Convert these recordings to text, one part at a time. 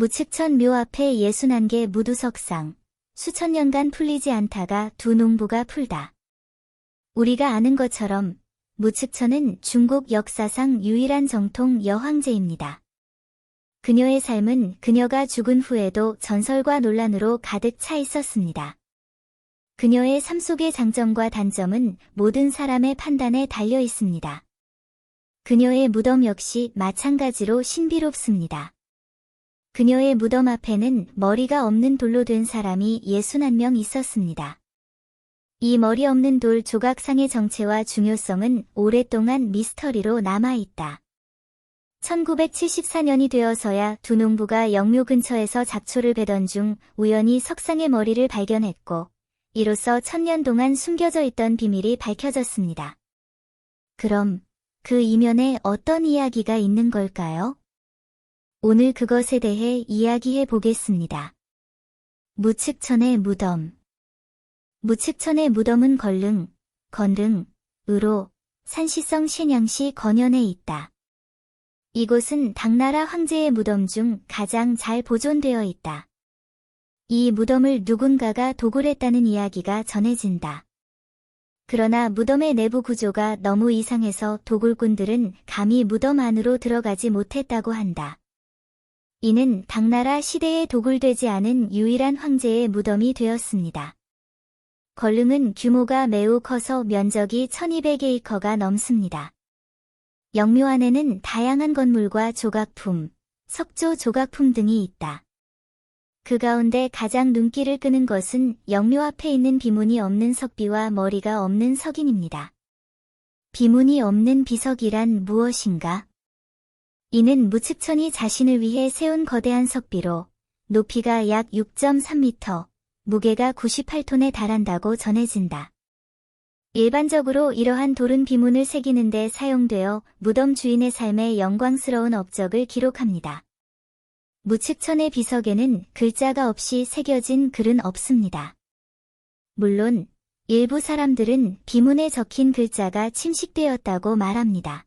무측천 묘 앞에 예순한 개 무두석상, 수천 년간 풀리지 않다가 두 농부가 풀다. 우리가 아는 것처럼 무측천은 중국 역사상 유일한 정통 여황제입니다. 그녀의 삶은 그녀가 죽은 후에도 전설과 논란으로 가득 차 있었습니다. 그녀의 삶 속의 장점과 단점은 모든 사람의 판단에 달려 있습니다. 그녀의 무덤 역시 마찬가지로 신비롭습니다. 그녀의 무덤 앞에는 머리가 없는 돌로 된 사람이 61명 있었습니다. 이 머리 없는 돌 조각상의 정체와 중요성은 오랫동안 미스터리로 남아있다. 1974년이 되어서야 두 농부가 영묘 근처에서 잡초를 베던 중 우연히 석상의 머리를 발견했고 이로써 천년 동안 숨겨져 있던 비밀이 밝혀졌습니다. 그럼 그 이면에 어떤 이야기가 있는 걸까요? 오늘 그것에 대해 이야기해 보겠습니다. 무측천의 무덤 무측천의 무덤은 걸릉, 건릉, 으로, 산시성 신양시 건현에 있다. 이곳은 당나라 황제의 무덤 중 가장 잘 보존되어 있다. 이 무덤을 누군가가 도굴했다는 이야기가 전해진다. 그러나 무덤의 내부 구조가 너무 이상해서 도굴꾼들은 감히 무덤 안으로 들어가지 못했다고 한다. 이는 당나라 시대에 도굴되지 않은 유일한 황제의 무덤이 되었습니다. 걸릉은 규모가 매우 커서 면적이 1200에이커가 넘습니다. 영묘 안에는 다양한 건물과 조각품, 석조 조각품 등이 있다. 그 가운데 가장 눈길을 끄는 것은 영묘 앞에 있는 비문이 없는 석비와 머리가 없는 석인입니다. 비문이 없는 비석이란 무엇인가? 이는 무측천이 자신을 위해 세운 거대한 석비로 높이가 약 6.3m, 무게가 98톤에 달한다고 전해진다. 일반적으로 이러한 돌은 비문을 새기는 데 사용되어 무덤 주인의 삶의 영광스러운 업적을 기록합니다. 무측천의 비석에는 글자가 없이 새겨진 글은 없습니다. 물론 일부 사람들은 비문에 적힌 글자가 침식되었다고 말합니다.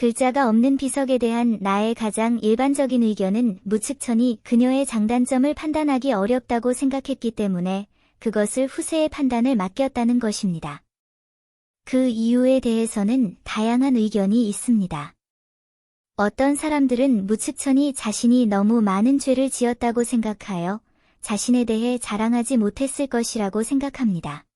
글자가 없는 비석에 대한 나의 가장 일반적인 의견은 무측천이 그녀의 장단점을 판단하기 어렵다고 생각했기 때문에 그것을 후세의 판단을 맡겼다는 것입니다. 그 이유에 대해서는 다양한 의견이 있습니다. 어떤 사람들은 무측천이 자신이 너무 많은 죄를 지었다고 생각하여 자신에 대해 자랑하지 못했을 것이라고 생각합니다.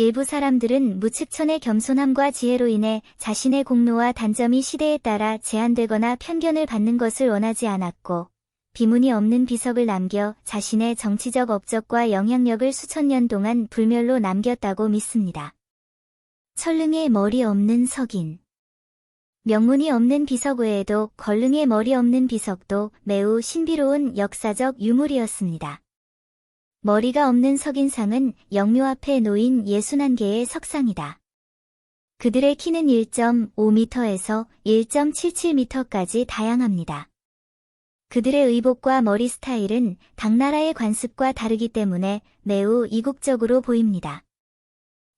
일부 사람들은 무측천의 겸손함과 지혜로 인해 자신의 공로와 단점이 시대에 따라 제한되거나 편견을 받는 것을 원하지 않았고 비문이 없는 비석을 남겨 자신의 정치적 업적과 영향력을 수천 년 동안 불멸로 남겼다고 믿습니다. 철릉의 머리 없는 석인 명문이 없는 비석 외에도 걸릉의 머리 없는 비석도 매우 신비로운 역사적 유물이었습니다. 머리가 없는 석인상은 영묘 앞에 놓인 61개의 석상이다. 그들의 키는 1.5m에서 1.77m까지 다양합니다. 그들의 의복과 머리 스타일은 당나라의 관습과 다르기 때문에 매우 이국적으로 보입니다.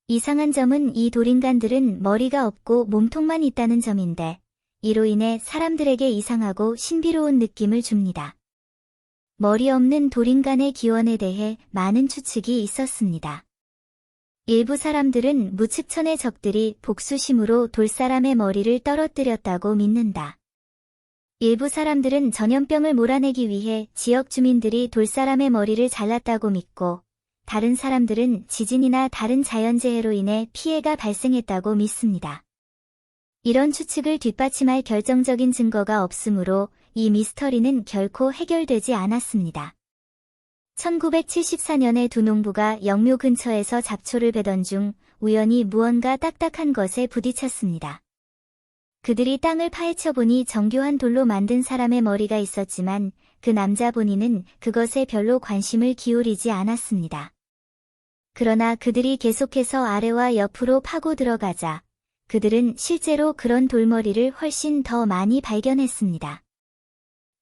이상한 점은 이 돌인간들은 머리가 없고 몸통만 있다는 점인데 이로 인해 사람들에게 이상하고 신비로운 느낌을 줍니다. 머리 없는 돌인간의 기원에 대해 많은 추측이 있었습니다. 일부 사람들은 무측천의 적들이 복수심으로 돌사람의 머리를 떨어뜨렸다고 믿는다. 일부 사람들은 전염병을 몰아내기 위해 지역 주민들이 돌사람의 머리를 잘랐다고 믿고 다른 사람들은 지진이나 다른 자연재해로 인해 피해가 발생했다고 믿습니다. 이런 추측을 뒷받침할 결정적인 증거가 없으므로 이 미스터리는 결코 해결되지 않았습니다. 1974년에 두 농부가 영묘 근처에서 잡초를 베던 중 우연히 무언가 딱딱한 것에 부딪혔습니다. 그들이 땅을 파헤쳐 보니 정교한 돌로 만든 사람의 머리가 있었지만 그 남자 본인은 그것에 별로 관심을 기울이지 않았습니다. 그러나 그들이 계속해서 아래와 옆으로 파고 들어가자 그들은 실제로 그런 돌머리를 훨씬 더 많이 발견했습니다.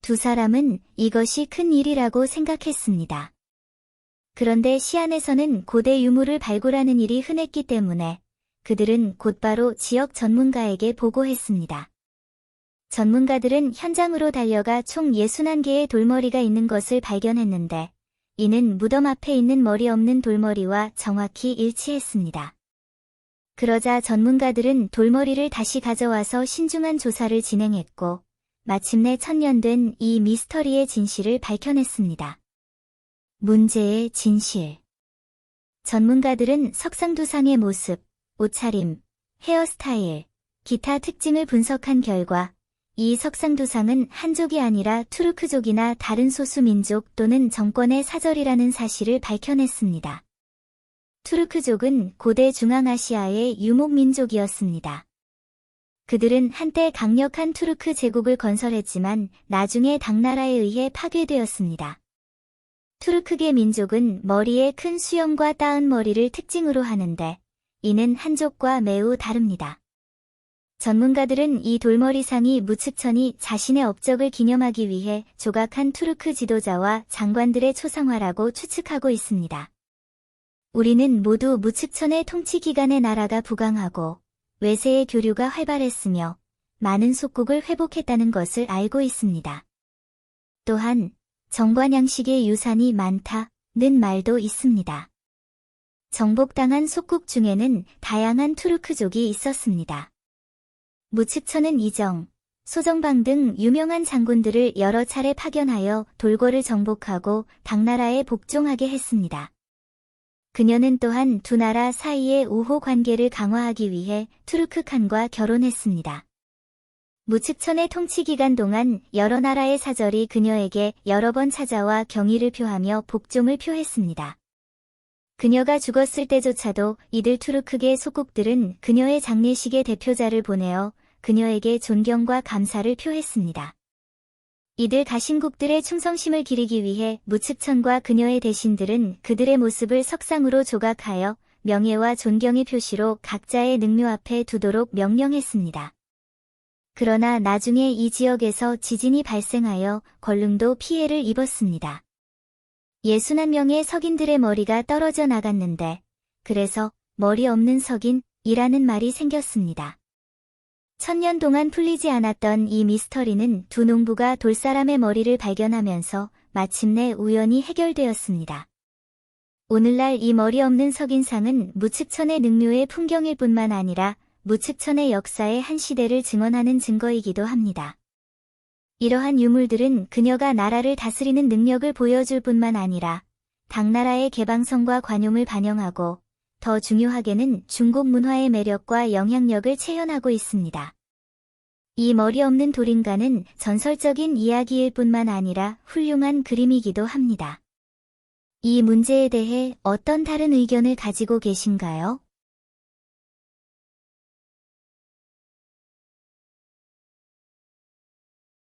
두 사람은 이것이 큰 일이라고 생각했습니다. 그런데 시안에서는 고대 유물을 발굴하는 일이 흔했기 때문에 그들은 곧바로 지역 전문가에게 보고했습니다. 전문가들은 현장으로 달려가 총 61개의 돌머리가 있는 것을 발견했는데 이는 무덤 앞에 있는 머리 없는 돌머리와 정확히 일치했습니다. 그러자 전문가들은 돌머리를 다시 가져와서 신중한 조사를 진행했고 마침내 천년된 이 미스터리의 진실을 밝혀냈습니다. 문제의 진실 전문가들은 석상두상의 모습, 옷차림, 헤어스타일, 기타 특징을 분석한 결과 이 석상두상은 한족이 아니라 투르크족이나 다른 소수민족 또는 정권의 사절이라는 사실을 밝혀냈습니다. 투르크족은 고대 중앙아시아의 유목민족이었습니다. 그들은 한때 강력한 투르크 제국을 건설했지만 나중에 당나라에 의해 파괴되었습니다. 투르크계 민족은 머리에 큰 수염과 따은 머리를 특징으로 하는데 이는 한족과 매우 다릅니다. 전문가들은 이 돌머리상이 무측천이 자신의 업적을 기념하기 위해 조각한 투르크 지도자와 장관들의 초상화라고 추측하고 있습니다. 우리는 모두 무측천의 통치 기간에 나라가 부강하고 외세의 교류가 활발했으며 많은 속국을 회복했다는 것을 알고 있습니다. 또한 정관 양식의 유산이 많다는 말도 있습니다. 정복당한 속국 중에는 다양한 투르크족이 있었습니다. 무측천은 이정, 소정방 등 유명한 장군들을 여러 차례 파견하여 돌고를 정복하고 당나라에 복종하게 했습니다. 그녀는 또한 두 나라 사이의 우호 관계를 강화하기 위해 투르크 칸과 결혼했습니다. 무측천의 통치 기간 동안 여러 나라의 사절이 그녀에게 여러 번 찾아와 경의를 표하며 복종을 표했습니다. 그녀가 죽었을 때조차도 이들 투르크계 속국들은 그녀의 장례식에 대표자를 보내어 그녀에게 존경과 감사를 표했습니다. 이들 가신국들의 충성심을 기리기 위해 무측천과 그녀의 대신들은 그들의 모습을 석상으로 조각하여 명예와 존경의 표시로 각자의 능묘 앞에 두도록 명령했습니다. 그러나 나중에 이 지역에서 지진이 발생하여 걸릉도 피해를 입었습니다. 61명의 석인들의 머리가 떨어져 나갔는데 그래서 머리 없는 석인이라는 말이 생겼습니다. 천년 동안 풀리지 않았던 이 미스터리는 두 농부가 돌사람의 머리를 발견하면서 마침내 우연히 해결되었습니다. 오늘날 이 머리 없는 석인상은 무측천의 능묘의 풍경일 뿐만 아니라 무측천의 역사의 한 시대를 증언하는 증거이기도 합니다. 이러한 유물들은 그녀가 나라를 다스리는 능력을 보여줄 뿐만 아니라 당나라의 개방성과 관용을 반영하고 더 중요하게는 중국 문화의 매력과 영향력을 체현하고 있습니다. 이 머리 없는 돌인간은 전설적인 이야기일 뿐만 아니라 훌륭한 그림이기도 합니다. 이 문제에 대해 어떤 다른 의견을 가지고 계신가요?